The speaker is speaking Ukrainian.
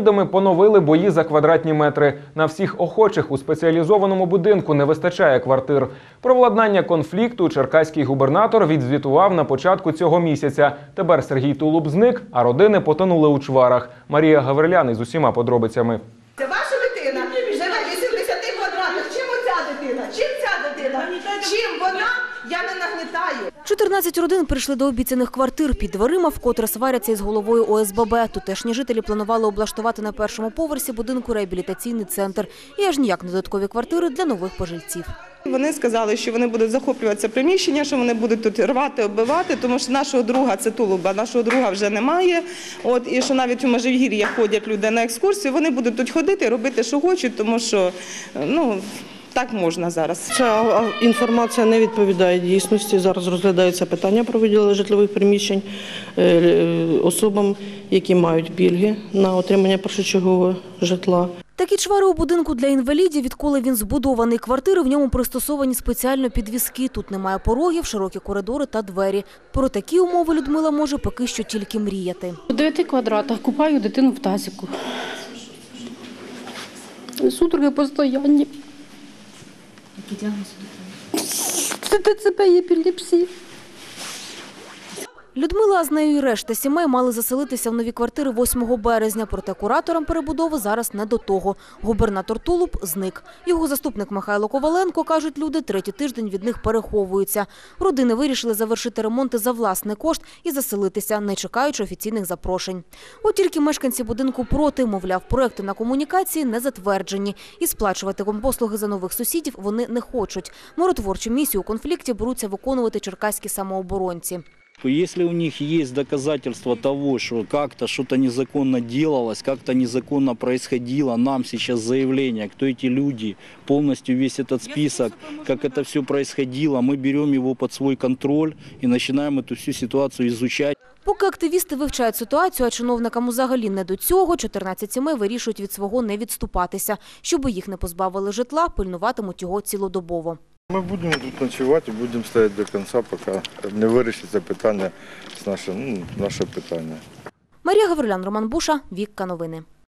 сусідами поновили бої за квадратні метри. На всіх охочих у спеціалізованому будинку не вистачає квартир. Про владнання конфлікту черкаський губернатор відзвітував на початку цього місяця. Тепер Сергій Тулуб зник, а родини потонули у чварах. Марія Гаврилян із усіма подробицями. Це ваша дитина живе в 80 квадратах. Чим оця дитина? Чим ця дитина? Чим вона? Я не нагнітаю. 14 родин прийшли до обіцяних квартир під дверима, вкотре сваряться із головою ОСББ. Тутешні жителі планували облаштувати на першому поверсі будинку реабілітаційний центр. І аж ніяк не додаткові квартири для нових пожильців. Вони сказали, що вони будуть захоплювати це приміщення, що вони будуть тут рвати, оббивати, тому що нашого друга це тулуба, нашого друга вже немає. От і що навіть у Межигір'я ходять люди на екскурсію, вони будуть тут ходити, робити, що хочуть, тому що ну так можна зараз. Ця а, інформація не відповідає дійсності. Зараз розглядається питання про виділення житлових приміщень е, е, особам, які мають пільги на отримання першочергового житла. Такі чвари у будинку для інвалідів, відколи він збудований. Квартири в ньому пристосовані спеціально під візки. Тут немає порогів, широкі коридори та двері. Про такі умови Людмила може поки що тільки мріяти. У 9 квадратах купаю дитину в тазику. Судороги постоянні. Які діагнози? Це ДЦП епілепсія. Людмила, а з нею і решта сімей мали заселитися в нові квартири 8 березня, проте кураторам перебудови зараз не до того. Губернатор Тулуб зник. Його заступник Михайло Коваленко, кажуть люди, третій тиждень від них переховуються. Родини вирішили завершити ремонти за власний кошт і заселитися, не чекаючи офіційних запрошень. От тільки мешканці будинку проти, мовляв, проекти на комунікації не затверджені. І сплачувати компослуги за нових сусідів вони не хочуть. Миротворчу місію у конфлікті беруться виконувати черкаські самооборонці. Если у них есть доказательства того, что как-то что-то незаконно делалось, как-то незаконно происходило, нам сейчас заявление, кто эти люди, полностью весь этот список, как это все происходило, мы берем его под свой контроль и начинаем эту всю ситуацию изучать. Поки активісти вивчають ситуацію, а чиновникам взагалі не до цього, 14 сімей вирішують від свого не відступатися. Щоби їх не позбавили житла, пильнуватимуть його цілодобово. Ми будемо тут ночувати, будемо стояти до кінця, поки не вирішиться питання з наше, ну, наше питання. Марія Гаврилян, Роман Буша, Вікка Новини.